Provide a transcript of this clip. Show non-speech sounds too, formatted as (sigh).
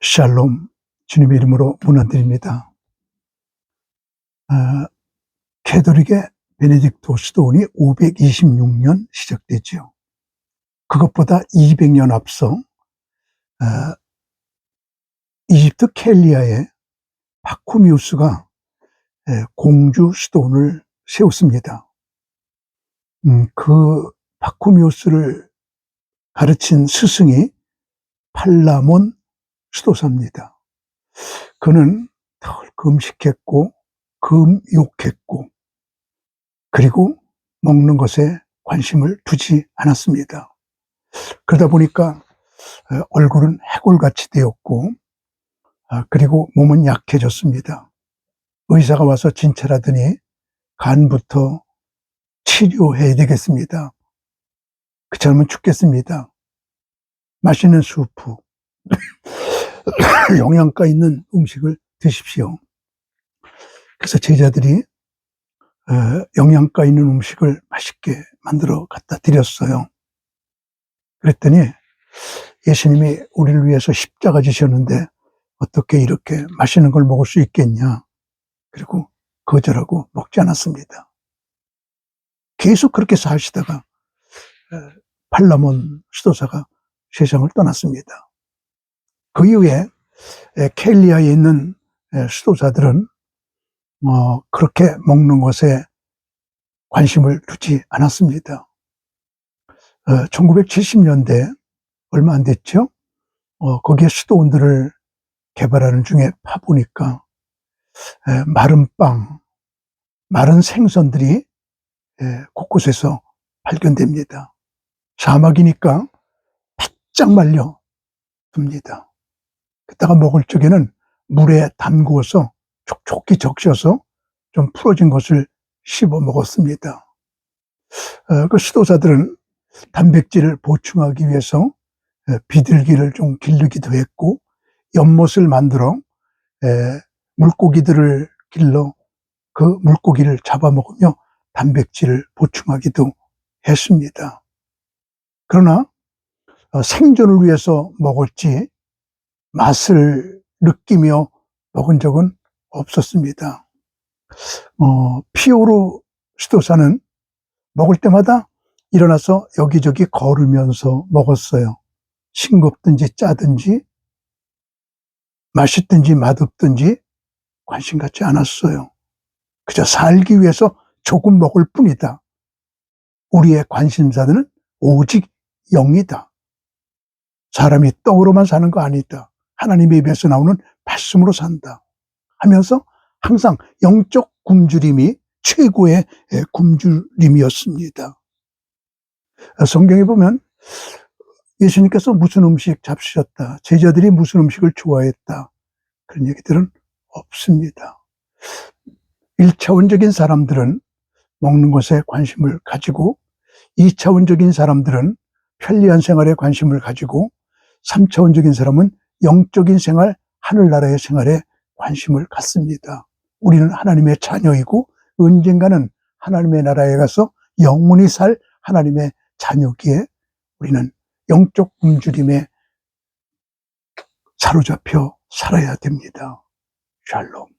샬롬 주님의 이름으로 문안드립니다. 아, 캐도릭의 베네딕토 수도원이 526년 시작되지요. 그것보다 200년 앞서 아, 이집트 켈리아의 바쿠미우스가 에, 공주 수도원을 세웠습니다. 음, 그 바쿠미우스를 가르친 스승이 팔라몬 수도사입니다. 그는 덜 금식했고 금욕했고 그리고 먹는 것에 관심을 두지 않았습니다. 그러다 보니까 어, 얼굴은 해골같이 되었고 아, 그리고 몸은 약해졌습니다. 의사가 와서 진찰하더니 간부터 치료해야 되겠습니다. 그처럼 죽겠습니다. 맛있는 수프, (coughs) 영양가 있는 음식을 드십시오. 그래서 제자들이 어, 영양가 있는 음식을 맛있게 만들어 갖다 드렸어요. 그랬더니 예수님이 우리를 위해서 십자가 지셨는데 어떻게 이렇게 맛있는 걸 먹을 수 있겠냐. 그리고 거절하고 먹지 않았습니다. 계속 그렇게 사시다가 어, 팔라몬 수도사가 세상을 떠났습니다. 그 이후에 켈리아에 있는 수도사들은 어, 그렇게 먹는 것에 관심을 두지 않았습니다. 1970년대 얼마 안 됐죠? 어, 거기에 수도원들을 개발하는 중에 파보니까 마른 빵, 마른 생선들이 곳곳에서 발견됩니다. 사막이니까 바짝 말려 둡니다. 그다가 먹을 적에는 물에 담그어서 촉촉히 적셔서 좀 풀어진 것을 씹어 먹었습니다. 어, 그 수도사들은 단백질을 보충하기 위해서 어, 비둘기를 좀 기르기도 했고 연못을 만들어 에, 물고기들을 길러 그 물고기를 잡아먹으며 단백질을 보충하기도 했습니다. 그러나 어, 생존을 위해서 먹었지 맛을 느끼며 먹은 적은 없었습니다. 어, 피오르 수도사는 먹을 때마다 일어나서 여기저기 걸으면서 먹었어요. 싱겁든지 짜든지 맛있든지 맛없든지 관심 갖지 않았어요. 그저 살기 위해서 조금 먹을 뿐이다. 우리의 관심사들은 오직 영이다. 사람이 떡으로만 사는 거 아니다. 하나님의 입에서 나오는 말씀으로 산다. 하면서 항상 영적 굶주림이 최고의 굶주림이었습니다. 성경에 보면 예수님께서 무슨 음식 잡수셨다. 제자들이 무슨 음식을 좋아했다. 그런 얘기들은 없습니다. 1차원적인 사람들은 먹는 것에 관심을 가지고 2차원적인 사람들은 편리한 생활에 관심을 가지고 3차원적인 사람은 영적인 생활, 하늘나라의 생활에 관심을 갖습니다. 우리는 하나님의 자녀이고 언젠가는 하나님의 나라에 가서 영원히 살 하나님의 자녀기에 우리는 영적 굶주림에 사로잡혀 살아야 됩니다. 샬롬.